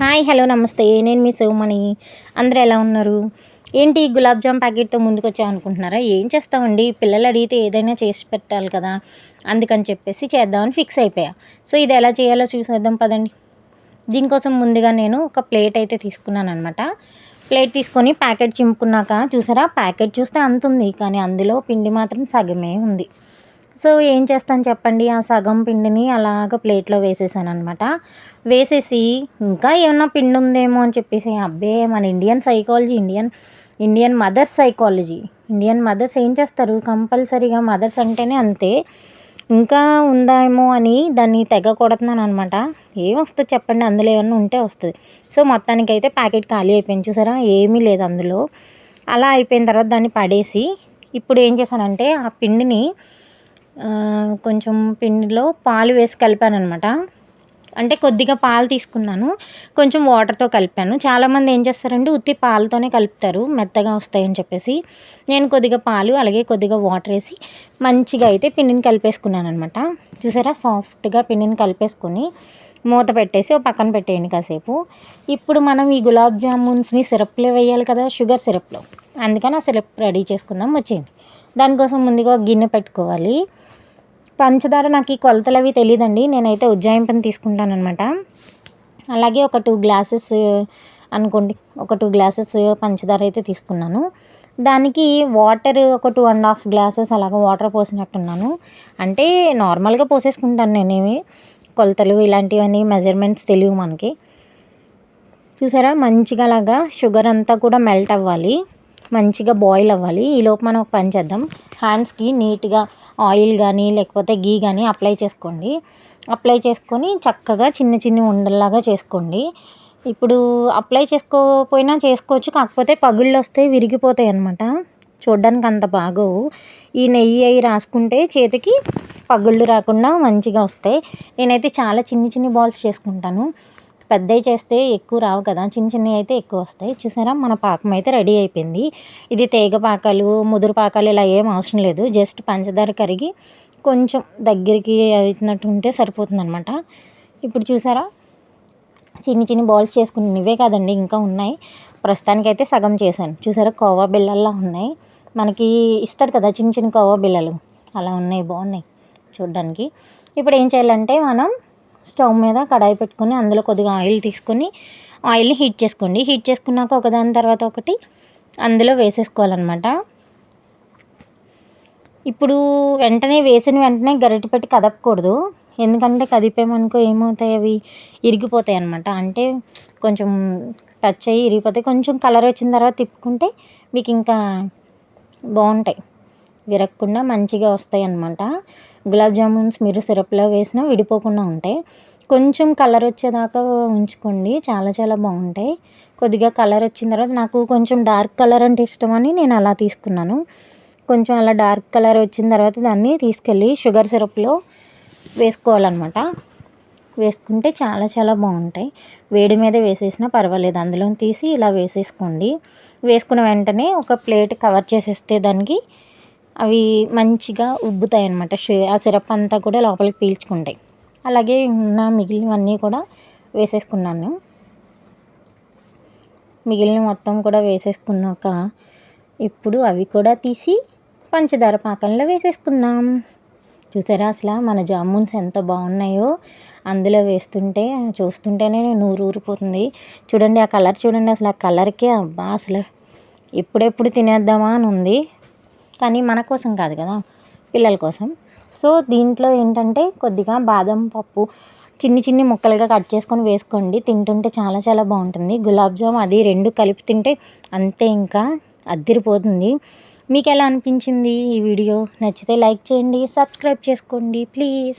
Hi hello నమస్తే. నేను మీ శివమణి అందరూ ఎలా ఉన్నారు? ఏంటి గులాబ్ జామ్ ప్యాకెట్తో ముందుకు వచ్చాం అనుకుంటున్నారా? ఏం చేస్తామండి? పిల్లలు అడిగితే ఏదైనా చేసి పెట్టాలి కదా. అందుకని చెప్పేసి చేద్దామని ఫిక్స్ అయిపోయా. సో ఇది ఎలా చేయాలో చూసేద్దాం పదండి. దీనికోసం ముందుగా నేను ఒక ప్లేట్ అయితే తీసుకున్నాను అనమాట ప్లేట్ తీసుకొని ప్యాకెట్ చింపుకున్నాక చూసారా? ప్యాకెట్ చూస్తే అంత ఉంది కానీ అందులో పిండి మాత్రం సగమే ఉంది. సో ఏం చేస్తాను చెప్పండి ఆ సగం పిండిని అలాగ ప్లేట్లో వేసేసాను అనమాట వేసేసి ఇంకా ఏమన్నా పిండి ఉందేమో అని చెప్పేసి అబ్బే మన Indian psychology Indian Indian mothers psychology Indian mothers ఏం చేస్తారు? కంపల్సరీగా మదర్స్ అంటేనే అంతే. ఇంకా ఉందేమో అని దాన్ని తెగ కొడుతున్నాను అనమాట ఏమొస్తుంది చెప్పండి అందులో ఏమన్నా ఉంటే వస్తుంది. సో మొత్తానికి అయితే ప్యాకెట్ ఖాళీ అయిపోయింది చూసారా? ఏమీ లేదు అందులో. అలా అయిపోయిన తర్వాత దాన్ని పడేసి ఇప్పుడు ఏం చేశానంటే ఆ పిండిని కొంచెం పిండిలో పాలు వేసి కలిపాను అనమాట అంటే కొద్దిగా పాలు తీసుకున్నాను. కొంచెం వాటర్తో కలిపాను. చాలామంది ఏం చేస్తారంటే ఉత్తి పాలతోనే కలుపుతారు. మెత్తగా వస్తాయని చెప్పేసి నేను కొద్దిగా పాలు అలాగే కొద్దిగా వాటర్ వేసి మంచిగా అయితే పిండిని కలిపేసుకున్నాను అనమాట చూసారా? సాఫ్ట్గా పిండిని కలిపేసుకొని మూత పెట్టేసి ఒక పక్కన పెట్టేయండి కాసేపు. ఇప్పుడు మనం ఈ గులాబ్ జామున్స్ని సిరప్లో వేయాలి కదా? షుగర్ సిరప్లో. అందుకని ఆ సిరప్ రెడీ చేసుకుందాం. వచ్చేయండి. దానికోసం ముందుగా గిన్నె పెట్టుకోవాలి. పంచదార నాకు ఈ కొలతలు అవి తెలియదండి నేనైతే ఉజ్జాయింపుని తీసుకుంటాను అనమాట అలాగే ఒక టూ గ్లాసెస్ అనుకోండి. ఒక టూ గ్లాసెస్ పంచదార అయితే తీసుకున్నాను. దానికి వాటర్ ఒక టూ అండ్ హాఫ్ గ్లాసెస్ అలాగ వాటర్ పోసినట్టున్నాను. అంటే నార్మల్గా పోసేసుకుంటాను నేనేమి. కొలతలు ఇలాంటివన్నీ మెజర్మెంట్స్ తెలియవు మనకి. చూసారా? మంచిగా అలాగా షుగర్ అంతా కూడా మెల్ట్ అవ్వాలి. మంచిగా బాయిల్ అవ్వాలి. ఈలోపు మనం ఒక పని చేద్దాం. హ్యాండ్స్కి నీట్గా ఆయిల్ కానీ లేకపోతే గీ కానీ అప్లై చేసుకోండి. అప్లై చేసుకొని చక్కగా చిన్న చిన్న ఉండల్లాగా చేసుకోండి. ఇప్పుడు అప్లై చేసుకోకపోయినా చేసుకోవచ్చు. కాకపోతే పగుళ్ళు వస్తాయి విరిగిపోతాయి అనమాట చూడ్డానికి అంత బాగోవు. ఈ నెయ్యి అవి రాసుకుంటే చేతికి పగుళ్ళు రాకుండా మంచిగా వస్తాయి. నేనైతే చాలా చిన్ని చిన్ని బాల్స్ చేసుకుంటాను. పెద్దవి చేస్తే ఎక్కువ రావు కదా. చిన్న చిన్నవి అయితే ఎక్కువ వస్తాయి. చూసారా? మన పాకం అయితే రెడీ అయిపోయింది. ఇది తేగ పాకాలు ముదురు పాకాలు ఇలా ఏం అవసరం లేదు. జస్ట్ పంచదార కరిగి కొంచెం దగ్గరికి అవుతున్నట్టు ఉంటే సరిపోతుంది అనమాట ఇప్పుడు చూసారా? చిన్ని చిన్ని బాల్స్ చేసుకుని ఇవే కాదండి ఇంకా ఉన్నాయి. ప్రస్తుతానికైతే సగం చేశాను. చూసారా? కోవా బిళ్ళల్లా ఉన్నాయి. మనకి ఇస్తారు కదా చిన్న చిన్న కోవా బిళ్ళలు. అలా ఉన్నాయి బాగున్నాయి చూడ్డానికి. ఇప్పుడు ఏం చేయాలంటే మనం స్టవ్ మీద కడాయి పెట్టుకొని అందులో కొద్దిగా ఆయిల్ తీసుకొని ఆయిల్ని హీట్ చేసుకోండి. హీట్ చేసుకున్నాక ఒకదాని తర్వాత ఒకటి అందులో వేసేసుకోవాలన్నమాట. ఇప్పుడు వెంటనే వేసిన వెంటనే గరిటె పెట్టి కదపకూడదు. ఎందుకంటే కదిపామనుకో ఏమవుతాయి? అవి ఇరిగిపోతాయి అనమాట అంటే కొంచెం టచ్ అయ్యి ఇరిగిపోతాయి. కొంచెం కలర్ వచ్చిన తర్వాత తిప్పుకుంటే మీకు ఇంకా బాగుంటాయి. విరగకుండా మంచిగా వస్తాయి అన్నమాట. గులాబ్ జామున్స్ మీరు సిరప్లో వేసినా విడిపోకుండా ఉంటాయి. కొంచెం కలర్ వచ్చేదాకా ఉంచుకోండి. చాలా చాలా బాగుంటాయి. కొద్దిగా కలర్ వచ్చిన తర్వాత నాకు కొంచెం డార్క్ కలర్ అంటే ఇష్టమని నేను అలా తీసుకున్నాను. కొంచెం అలా డార్క్ కలర్ వచ్చిన తర్వాత దాన్ని తీసుకెళ్ళి షుగర్ సిరప్లో వేసుకోవాలన్నమాట. వేసుకుంటే చాలా చాలా బాగుంటాయి. వేడి మీద వేసేసినా పర్వాలేదు. అందులో తీసి ఇలా వేసేసుకోండి. వేసుకున్న వెంటనే ఒక ప్లేట్ కవర్ చేసేస్తే దానికి అవి మంచిగా ఉబ్బుతాయి అన్నమాట ఆ సిరప్ అంతా కూడా లోపలికి పీల్చుకుంటాయి. అలాగే ఉన్న మిగిలినవన్నీ కూడా వేసేసుకున్నాను. మిగిలిన మొత్తం కూడా వేసేసుకున్నాక ఇప్పుడు అవి కూడా తీసి పంచదార పాకంలో వేసేసుకుందాం. చూసారా అసలు మన జామున్స్ ఎంత బాగున్నాయో. అందులో వేస్తుంటే చూస్తుంటేనే నూరు ఊరిపోతుంది. చూడండి ఆ కలర్ చూడండి అసలు ఆ కలర్కే అబ్బా అసలు. ఎప్పుడెప్పుడు తినేద్దామా అని ఉంది. కానీ మన కోసం కాదు కదా పిల్లల కోసం. సో దీంట్లో ఏంటంటే కొద్దిగా బాదం పప్పు చిన్ని చిన్ని ముక్కలుగా కట్ చేసుకొని వేసుకోండి. తింటుంటే చాలా చాలా బాగుంటుంది. గులాబ్ జామ్ అది రెండు కలిపి తింటే అంతే ఇంకా అద్దిరిపోతుంది. మీకు ఎలా అనిపించింది ఈ వీడియో? నచ్చితే లైక్ చేయండి సబ్స్క్రైబ్ చేసుకోండి ప్లీజ్.